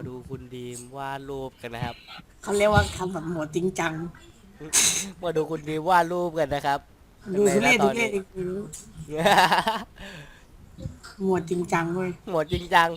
มาดูคุณดีมวาดรูปกันนะครับ เขาเรียกว่าทำแบบหมวดจริงจัง มาดูคุณดีมวาดรูปกันนะครับดูทุเรศในหน้าตทุอนเรนี้ศจริงๆหมวดจริงจังเว้ยหมดจริงจัง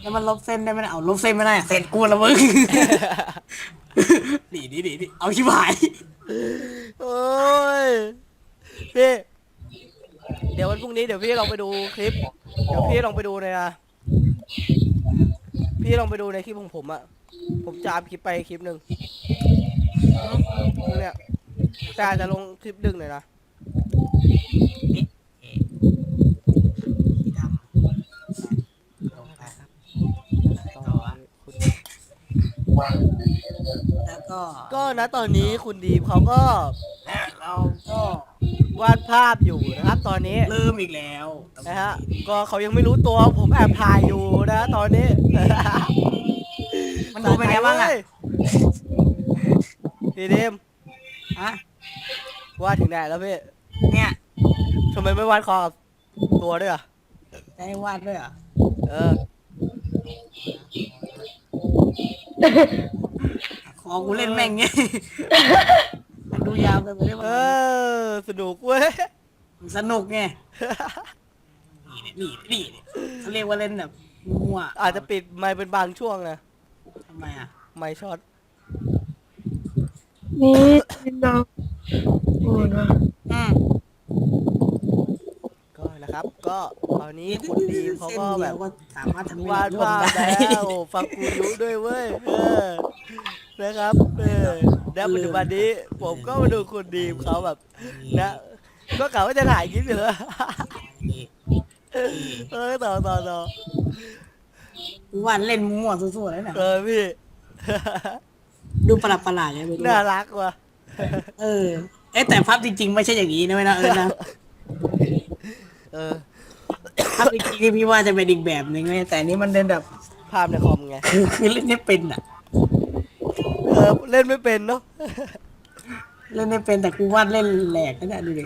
แล้วมันลบเส้นได้ไหมเนี่ยเอาลบเส้นไม่ได้อะเสร็จกูแล้วมึงดีดีดีดีเอาชิบหายโอ้ยพี่เดี๋ยววันพรุ่งนี้เดี๋ยวพี่ลองไปดูคลิป เดี๋ยวพี่ลองไปดูเลยนะ พี่ลองไปดูในคลิปของผมอะผมจะอัพคลิปไปคลิปหนึ่งเนี่ยแต่อาจจะลงคลิปดึงหน่อยนะสีดำลงไปครับต่อวะแล้วก็ ก็นะตอนนี้คุณดีมเขาก็ เราก็ วาดภาพอยู่นะครับ ตอนนี้เริ่มอีกแล้วนะฮะก็เขายังไม่รู้ตัวผมแอบถ่ายอยู่นะ ตอนนี้ มันดูเป็นไงบ้างอะ พี่ดีมฮะวาดถึงไหนแล้วพี่เนี่ยทำไมไม่วาดคอกับตัวด้วยอะจะให้วาดด้วยเหรอเออขอกูเล่นแม่งเงี้ยมัน ดูยาวเกินไปได้ไหมเออสนุกเว้ย สนุกไงนี่นี่นี่เขาเรียกว่าเล่นแบบมั่วอาจจะปิดไมค์เป็นบางช่วงนะ ทำไมอะไมค์ช็อต นี่น้องโอ้นะอืม ก็นะครับ ก็ตอนนี้คุณดีมเขาก็แบบส้นดียวก็สามารถทำให้วาดเรภาพได้แล้ว ฟังกูยุด้วยเว้ย เออ นะครับ เออ แล้วปัจจุบันนี้ผมก็มาดูคุณดีมเขาแบบนะ ก็กะว่าจะถ่ายคลิปอยู่แล้วเออต่อต่อต่อกูวาดเล่นมั่วสู้ๆแล้วเนี่ยเออพี่ ดูประหลาดประหลาดๆไงไปดูน่ารักว่ะเออเอ๊ะแต่ภาพจริง ๆ ไม่ใช่อย่างนี้นะไม่นะเออนะเออภาพจริงๆที่พี่ว่าจะเป็นอีกแบบหนึ่งเลยแต่อันนี้มันเล่นแบบภาพในคอมไงคือคือเล่นไม่เป็นอะเออเล่นไม่เป็นเนาะเล่นไม่เป็นแต่กูวาดเล่นแหลกก็ได้ดูดิ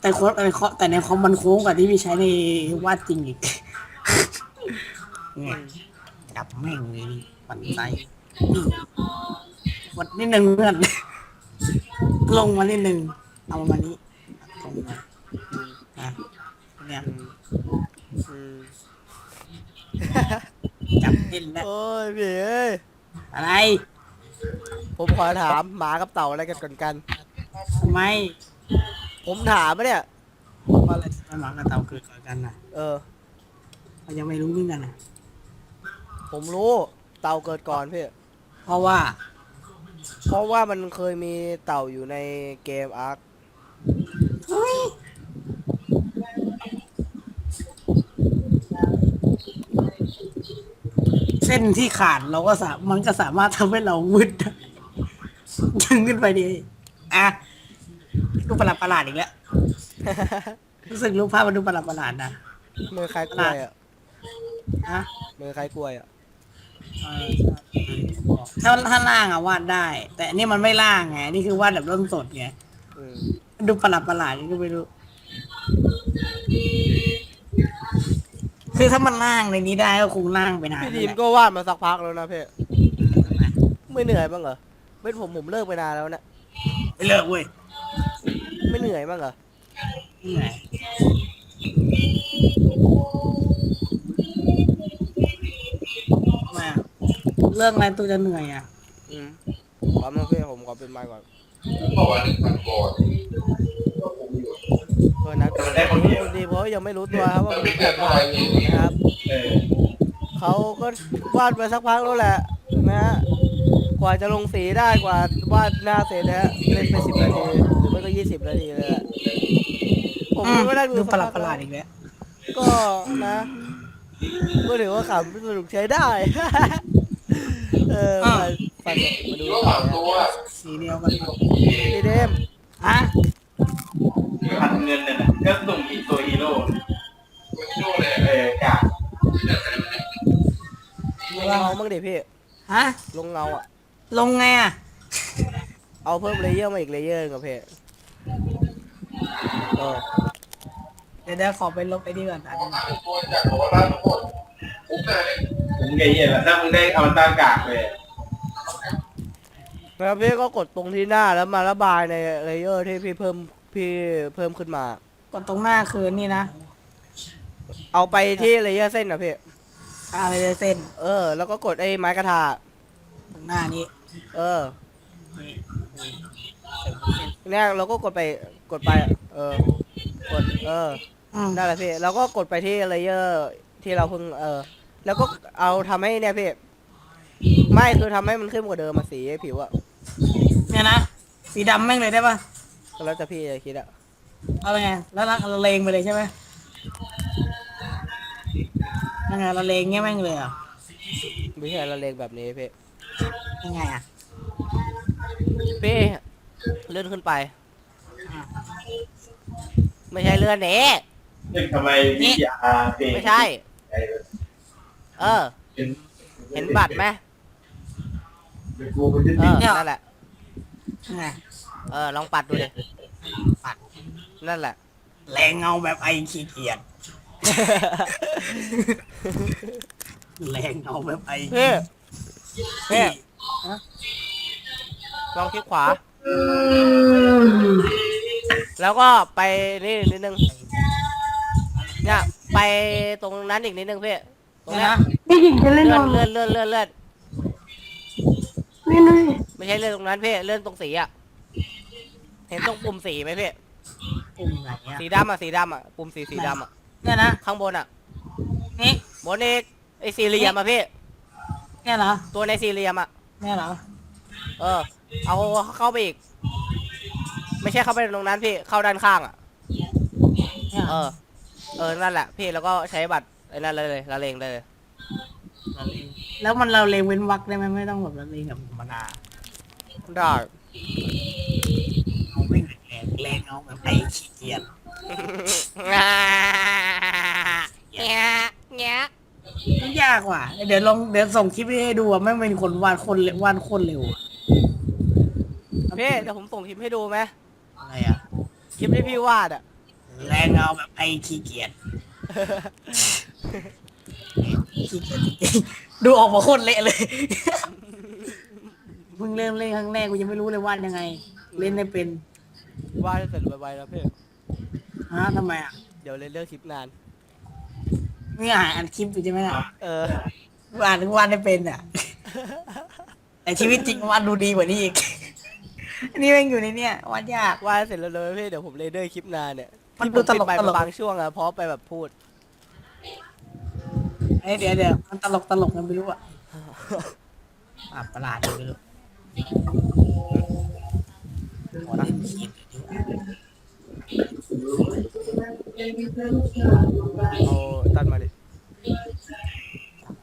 แต่โค้ดแต่ในคอมแต่ในคอมมันโค้งกว่าที่พี่ใช้ในวาดจริงอีกเนี่ยจับแม่งเลยนี่ปั่นใจนี่กดนิดนึงเพื่อนลงมานิดนึงเอามานี้ตรงมาอะเนี่ยอืมจับเล่นแล้วโอ้ยพี่เอ้ย อะไรผมขอถามหมากับเต่าอะไรกันก่อนกัน ทำไมผมถามปะเนี่ย ว่าอะไรทำไมหมากับเต่าเกิดก่อนกันน่ะเออ เรายังไม่รู้เหมือนกันน่ะผมรู้เต่าเกิดก่อนพี่ เพราะว่าเพราะว่ามันเคยมีเต่าอยู่ในเกมอาร์คเฮ้ย เส้นที่ขาดเราก็สามันก็สามารถทำให้เราวืดได้ดึงขึ้นไปดีอะดูประหลาดประหลาดๆอีกแล้วรู้สึกรูปภาพมันดูประหลาดประหลาดๆนะมือใครกล้วยอะฮะมือใครกล้วยอะเออถ้าถ้าล่างอะวาดได้ แต่อันนี่มันไม่ล่างไงนี่คือวาดแบบเริ่มสดไงอืมดูประหลาดประหลาดๆก็ไม่รู้ คือถ้ามันล่างในนี้ได้ก็คงล่างไปนานพี่ดีมแหละก็วาดมาสักพักแล้วนะพี่ทำไมไม่เหนื่อยบ้างเหรอเป็นผมผมเลิกไปนานแล้วนะไม่เลิกเว้ยไม่เหนื่อยบ้างเหรอเหนื่อยทำไมอะเรื่องอะไรตัวจะเหนื่อยอะอืมขอมาพี่ผมขอเป็นไมค์ก่อนบอกว่ามันก่อนเอ อนะคุณดีเพราะยังไม่รู้ตัวครับว่ามันแอบถ่ายอยู่นะครับเออเขาก็วาดไปสักพักแล้วแหละนะฮะกว่าจะลงสีได้กว่าวาดหน้าเสร็จนะฮะเล่นไปสิบนาทีหรือไม่ก็ยี่สิบนาทีเลยแหละผมอืมก็ได้ดูประหลาดประหลาดๆอีกแล้วก็นะก็ถือว่าขำสนุกใช้ได้ เออมาฟันมาดูระหต่อว่างนะตัวสีเดียวกันพี่เดมฮะ พันเงินน่ะนะก็สุ่มอีกตัวฮีโร่ตัวฮีโร่เลยเออกาลงเงาบ้างดิพี่ ฮะ ลงเงาอะ ลงไงอะ เอาเพิ่มเลเยอร์มาอีกเลเยอร์กับพี่เออเดี๋ยวเดี๋ยวขอไปลบไอ้นี่ก่อนอันนี้ตัวจากหัวล้านทุกคนปุ๊บเลยมึงไงเหี้ยถ้ามึงได้เอวตากากเลยแล้วพี่ก็กดตรงที่หน้าแล้วมาระบายในเลเยอร์ที่พี่เพิ่ม พี่เพิ่มขึ้นมา กดตรงหน้าคือนี่นะเอาไปที่เลเยอร์เส้นนะพี่ อะไรเลยเส้นเออ แล้วก็กดไอ้ไม้กระทาตรงหน้านี้เออนี่นี่เนี่ยเราก็กดไปกดไป เออกดเอออืมนั่นแหละพี่แล้วก็กดไปที่เลเยอร์ที่เราเพิ่งเออ แล้วก็เอาทำให้เนี่ยพี่ไม่คือทำให้มันขึ้นกว่าเดิมมาสีผิวอะเนี่ยนะสีดำแม่งเลยได้ปะ ก็แล้วแต่พี่จะคิดอะเอาไงแล้วเราเลงไปเลยใช่ไหมนั่นไงเราเลงเงี้ยแม่งเลยเหรอะไม่ใช่ละเลงแบบนี้พี่ยังไงอะพี่เลื่อนขึ้นไป อะไม่ใช่เลื่อนเนี้เฮ้ยทำไมวิทยาเพลงไม่ใช่ เออ เห็นบัตรไหมเป็นกูมันจะเอติดอนั่นแหละ ยังไงเออลองปัดดูดิปัด นั่นแหละ แรงเงาแบบไอ้ขี้เกียจแรงเงาแบบไอ้พี่พี่ฮะลองคลิกขวา แล้วก็ไปนี่นิดนึง เนี่ยไปตรงนั้นอีกนิดนึงพี่ตรงเนี่ยเนี้ยนะพี่กิ่งจะเล่นเลื่นออนนเลื่อนเลื่อนเลื่อนเลื่อนเล่นด้วย ไม่ใช่เลื่อนตรงนั้นพี่เลื่อนตรงสีอะเห็นตรงปุ่มสีไหมพี่ปุ่มไหนอะสีดำอะสีดำอะปุ่มสีสีดำอะเนี่ยนะข้างบนอะนี่บนอีกไอ้สี่เหลี่ยมอะพี่เนี่ยเหรอตัวในสี่เหลี่ยมอะเนี่ยเหรอเออ เอาเข้าไปอีก ไม่ใช่เข้าไปตรงนั้นพี่เข้าด้านข้างอะเนี่ยเหรเอออเออนั่นแหละพี่แล้วก็ใช้บัตรไอ้นั่นเลยเลยละเลงได้เลย แล้วมันเราเลงเว้นวรรคได้ไหมไม่ต้องแบบเราเลงแบบธรรมดา ได้เอาไม่แรงแรงเอาแบบไอ้ขี้เกียจเงี้ยเงี้ยมันยากว่ะ เดี๋ยวลองเดี๋ยวส่งคลิปให้ดูอะไม่งเป็นคนวาดคนเร็ววาดโคนเร็วอะพี่เดี๋ยวผมส่งคลิปให้ดูไหมอะไรอะ คลิปที่พี่วาดอะ แรงเอาแบบไอ้ขี้เกียจขี้เกียจจริงๆดูออกมาโคตรเละเลย เพิ่งเริ่มเล่นครั้งแรกกูยังไม่รู้เลยวาดยังไง เล่นได้เป็นวาดให้เสร็จไวๆนะพี่ฮะทำไมอะเดี๋ยวเลยเลือกคลิปนานไม่อ่านอัดคลิปอยู่ใช่ไหมล่ะเออวาดถึงวาดได้เป็นอะ แต่ชีวิตจริงวาดดูดีกว่านี้อีก อันนี่แม่งอยู่ในเนี้ยวาดยาก วาดให้เสร็จแล้วเลยพี่เดี๋ยวผมเลยเลือกคลิปนานเนี่ยมันที่ดูผมตปิลดกไปตลก บางช่วงอะเพราะไปแบบพูด เอ้ยเดี๋ยวเดี๋ยวมันตลกตลกกันไม่รู้อะ อะประหลาดอยู่ไม่รู้ ขอเล่นขีดดีกว่าเอาตัดมาดิ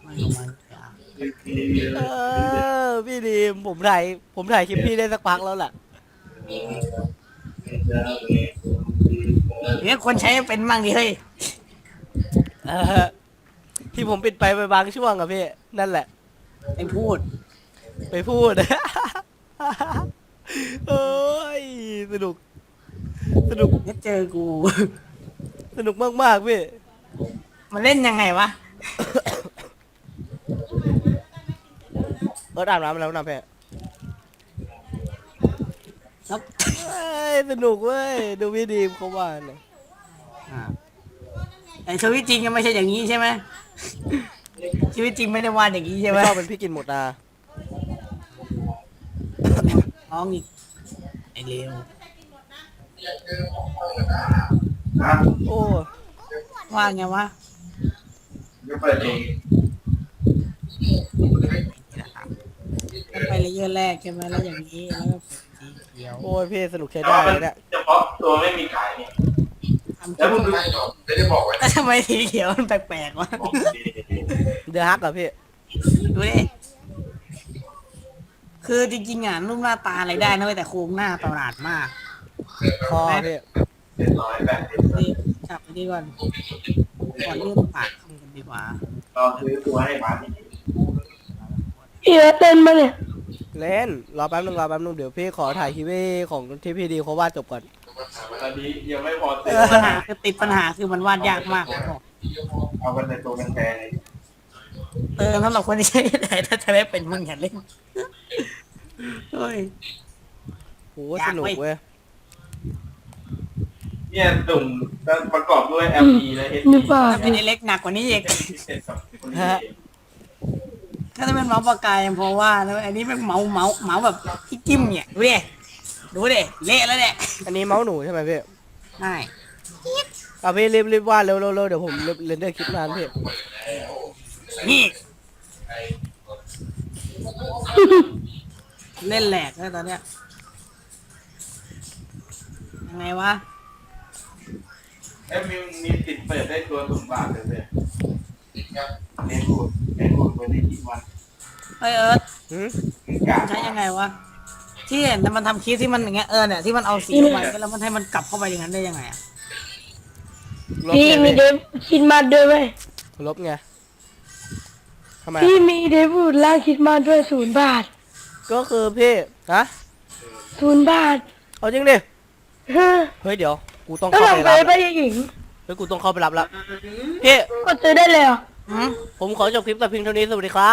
ไม่ลงมาอย่าเออพี่ดีมผมถ่ายผมถ่ายคลิปพี่ได้สักพักแล้วแหละเดี๋ยวคนใช้เป็นมั่งดิเฮ้ยเออที่ผมปิดไปไปบางช่วงอะพี่ นั่นแหละไอ้พูด ไปพูด เอ้ยสนุก สนุกเดี๋ยวเจอกู สนุกมากๆพี่ มันเล่นยังไงวะ เอออาบน้ำแล้วนะพี่แล้วเอ้ยสนุกเว้ย ดูพี่ดีมเขาว่าเนี่ยอ่าแต่ชีวิตจริงก็ไม่ใช่อย่างนี้ใช่ไหม ชีวิตจริงไม่ได้วาดอย่างนี้ใช่ไหมไม่ชอบเป็นพี่กินหมดนา น้องอีกไอ้เลวนะโอ้ว่าไงวะก็เปิดเองนี่นะครับมันไปเลเยอร์แรกใช่ไหมแล้วอย่างนี้แล้วก็สีเขียวโอ้ยพี่สนุกใช้ได้เลยเนี่ยเฉพาะตัวไม่มีขายเนี่ยทำแล้วมึงดูจบไม่ได้บอกไว้แล้วทำไมสีเขียวมันแปลกๆวะบอกดีเดือฮักเหรอพี่ดูดิ คือจริงๆอะรูปหน้าตาอะไรได้นะเว้ยแต่โครงหน้าประหลาดมากคอพี่เจ็ดร้อยแปดสิบนี่จับไปดีก่อนก่อนเลื่อนปากทำกันดีกว่าลองซื้อตัวให้บ้านนี่พี่เต้นมาเนี่ยเล่นรอแป๊บนึงรอแป๊บนึงเดี๋ยวพี่ขอถ่ายคลิปของที่พี่ดีเขาวาดจบก่อนตอนนี้ยังไม่พอติซื้ดอปัญหาคือติดปัญหาคือมันวาดยากมากผมบอกเอากันในตัวแพงๆ เลยเออสำหรับคนที่ใช้แต่ถ้าจะได้เป็นมึงอย่าเล่นเฮ้ย โหอยากสนุกเว้ย เว้ยเนี่ยตุ่มประกอบด้วย LP และ HD นี่ป่า ถ้าเป็นไอเล็กหนักกว่านี้อีกพิเศษกับคนนี้ถ้าจะเป็นเมาส์ปากกายังพอว่าแล้วอันนี้เป็นเมาส์เมาส์เมาส์แบบที่จิ้มเนี่ยดูดิดูดิเละแล้วเนี่ยอันนี้เมาส์หนูใช่ไหมพี่ใช่เอาพี่รีบรีบวาดเร็วเร็วเร็วเดี๋ยวผมเรนเดอร์คลิปนานพี่ นี่เล่นแหลกแล้วตอนเนี้ยยังไงวะเอ้ยมีมีติดเปิดได้ตัวตุ่มบาทเลยเลยเน้นบูดเน้นบูดวันนี้กี่วันเอ้ยเอิร์ธหืมกาใช้ยังไงวะที่เห็นแต่มันทำคลิปที่มันอย่างเงี้ยเออเนี่ยที่มันเอาสีลงไปแล้วมันให้มันกลับเข้าไปอย่างนั้นได้ยังไงอะลบพี่ไงมีเดพี่ฟคิดมาด้วยไหมลบไง ทำไม พี่มีเดฟบูดล่างคิดมาด้วยศูนย์บาทก็คือพี่ฮะศูนย์บาทเอาจริงดิฮะเฮ้ยเดี๋ยวกูต้องก็เข้าลองไปไปรับไปหญิง เฮ้ยกูต้องเข้าไปรับแล้วพี่ก็ซื้อได้เลยเหรอ หืมผมขอจบคลิปแต่เพียงเท่านี้สวัสดีครับ